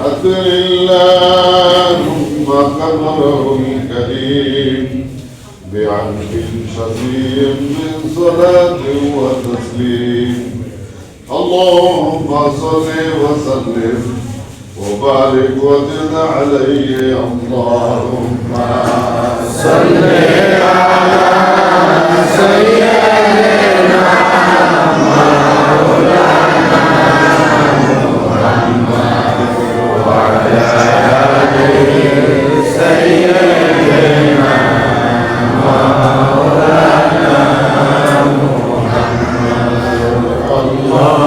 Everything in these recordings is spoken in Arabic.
حتى اللهم قمره الكريم بعمد شديد من صلاة وتسليم اللهم صل وسلم وبارك وزد عليه اللهم لما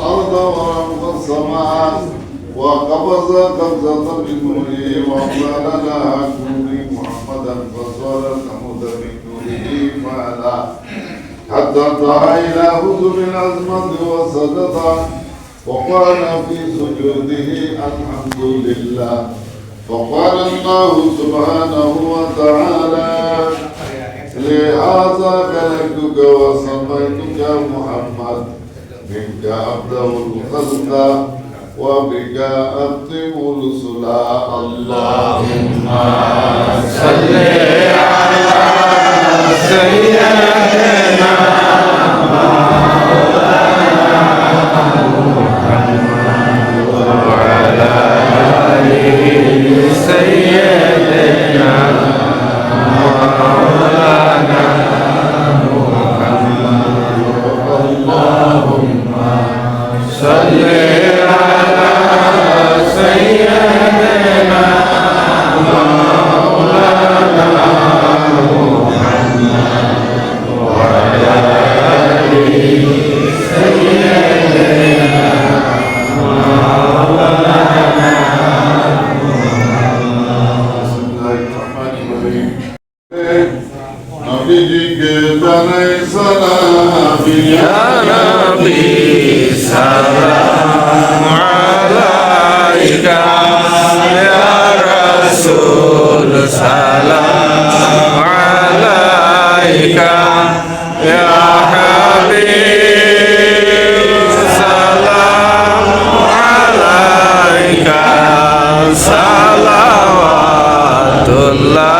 الأرض ورفع السماء وقبض قبضة من نوره وأقبل لها كوني محمدا فصار ثمود من نوره فعلا. حتى انتهى إلى هزم العزمة وسجد وقال في سجوده الحمد لله فقال الله سبحانه وتعالى لهذا خلقتك وسميتك محمد منك أبدأ الخلق وبك أختم الرسل. اللهم صل على سيدنا وعلى salawatullah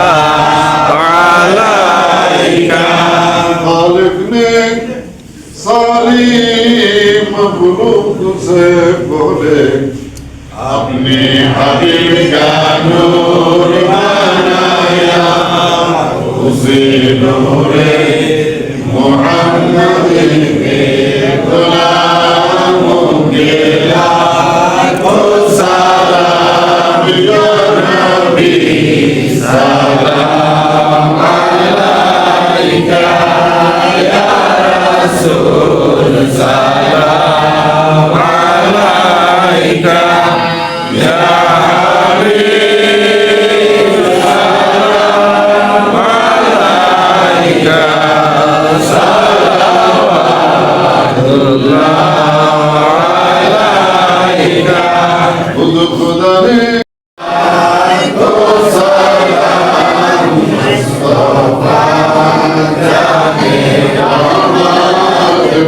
alaika alifni salim mabruk se bole apne habib ka noor banaya usse noore muhammad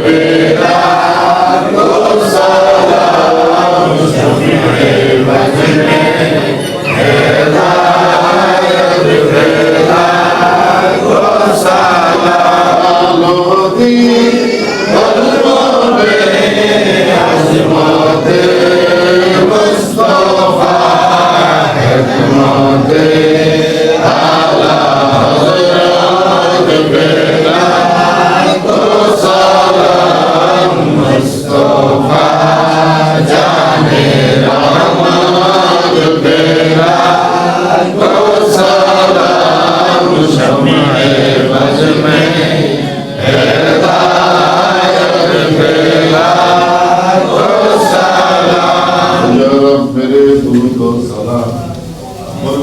be.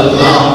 الله